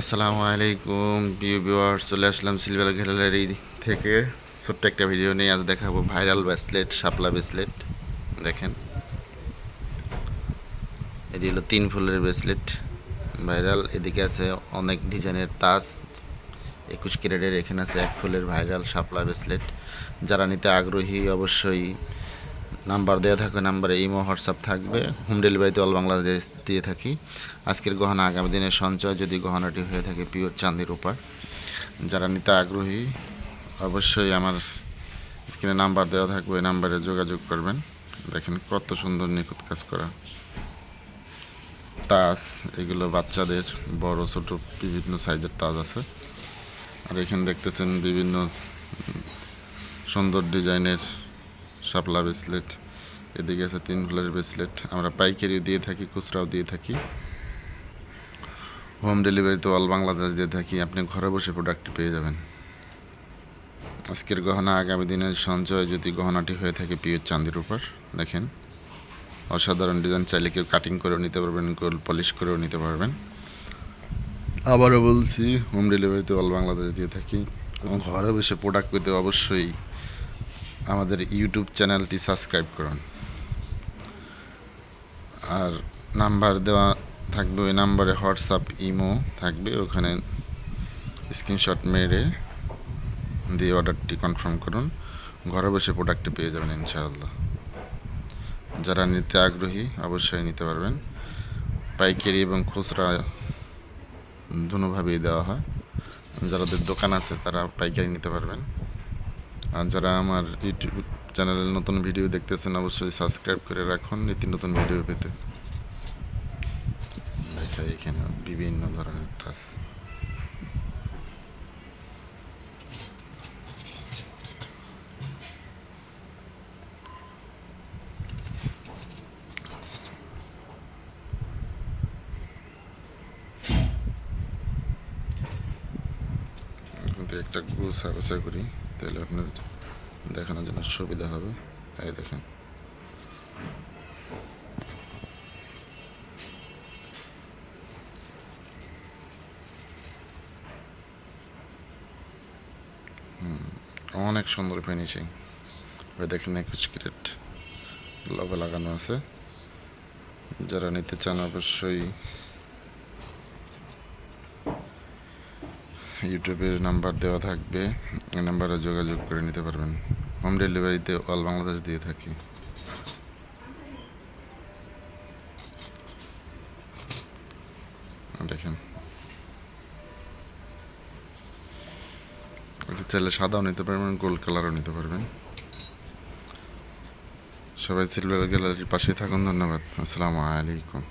আসসালামু আলাইকুম, প্রিয় ভিউয়ার্স চলে আসলাম সিলভার গ্যালারি থেকে। ছোট্ট একটা ভিডিও নিয়ে আজ দেখাবো ভাইরাল ব্রেসলেট শাপলা ব্রেসলেট দেখেন। এটি হলো তিন ফুলের ব্রেসলেট ভাইরাল এদিকে আছে অনেক ডিজাইনের তাজ। একুশ ক্যারেটের এখানে আছে এক ফুলের ভাইরাল শাপলা ব্রেসলেট যারা নিতে আগ্রহী অবশ্যই নাম্বার দেওয়া থাকবে, নাম্বারে ইমো, হোয়াটসঅ্যাপ থাকবে। হোম ডেলিভারিতে অল বাংলাদেশ দিয়ে থাকি। আজকের গহনা আগামী দিনের সঞ্চয়, যদি গহনাটি হয়ে থাকে পিওর চাঁদির উপর। যারা নিতে আগ্রহী, অবশ্যই আমার স্ক্রিনে নাম্বার দেওয়া থাকবে নাম্বারে যোগাযোগ করবেন। দেখেন কত সুন্দর নিখুঁত কাজ করা। তাজ, এগুলো বাচ্চাদের বড়, ছোট, বিভিন্ন সাইজের তাজ আছে। আর এখানে দেখতেছেন বিভিন্ন সুন্দর ডিজাইনের শাপলা ব্রেসলেট এদিকে আছে তিন ফুলের ব্রেসলেট আমরা পাইকারিও দিয়ে থাকি, খুচরাও দিয়ে থাকি। হোম ডেলিভারি তো অল বাংলাদেশ দিয়ে থাকি, আপনি ঘরে বসে প্রোডাক্টটি পেয়ে যাবেন। আজকের গহনা আগামী দিনের সঞ্চয় যদি গহনাটি হয়ে থাকে পিওর চাঁদির উপর, দেখেন। অসাধারণ ডিজাইন চাইলে কেউ কাটিং করেও নিতে পারবেন গোল পলিশ করেও নিতে পারবেন। আবারও বলছি হোম ডেলিভারিতে অল বাংলাদেশ দিয়ে থাকি। ঘরে বসে প্রোডাক্ট পেতে অবশ্যই আমাদের ইউটিউব চ্যানেলটি সাবস্ক্রাইব করুন। আর নাম্বার দেওয়া থাকবে, ওই নাম্বারে হোয়াটসঅ্যাপ, ইমো থাকবে, ওখানে স্ক্রিনশট মেরে দিয়ে অর্ডারটি কনফার্ম করুন। ঘরে বসে প্রোডাক্টটি পেয়ে যাবেন ইনশাআল্লাহ। যারা নিতে আগ্রহী, অবশ্যই নিতে পারবেন। পাইকারি এবং খুচরা দুভাবেই দেওয়া হয়। যাদের দোকান আছে, তারা পাইকারি নিতে পারবেন। আর যারা আমার ইউটিউব চ্যানেলে নতুন ভিডিও দেখতেছেন, অবশ্যই সাবস্ক্রাইব করে রাখুন নিত্য নতুন ভিডিও পেতে। এখানে বিভিন্ন ধরনের তাস একটা গুছা গুছা করি, তাহলে আপনার দেখানোর জন্য সুবিধা হবে। এই দেখেন। অনেক সুন্দর ফিনিশিং ওই দেখেন একুশ ক্যারেট লগো লাগানো আছে। যারা নিতে চান অবশ্যই ইউটিউবের নাম্বার দেওয়া থাকবে, এই নাম্বারে যোগাযোগ করে নিতে পারবেন। হোম ডেলিভারিতে অল বাংলাদেশ দিয়ে থাকি। দেখেন। এটা চাইলে সাদাও নিতে পারবেন, গোল্ড কালারও নিতে পারবেন। সবাই সিলভার গ্যালারির পাশে থাকুন, ধন্যবাদ। আসসালামু আলাইকুম।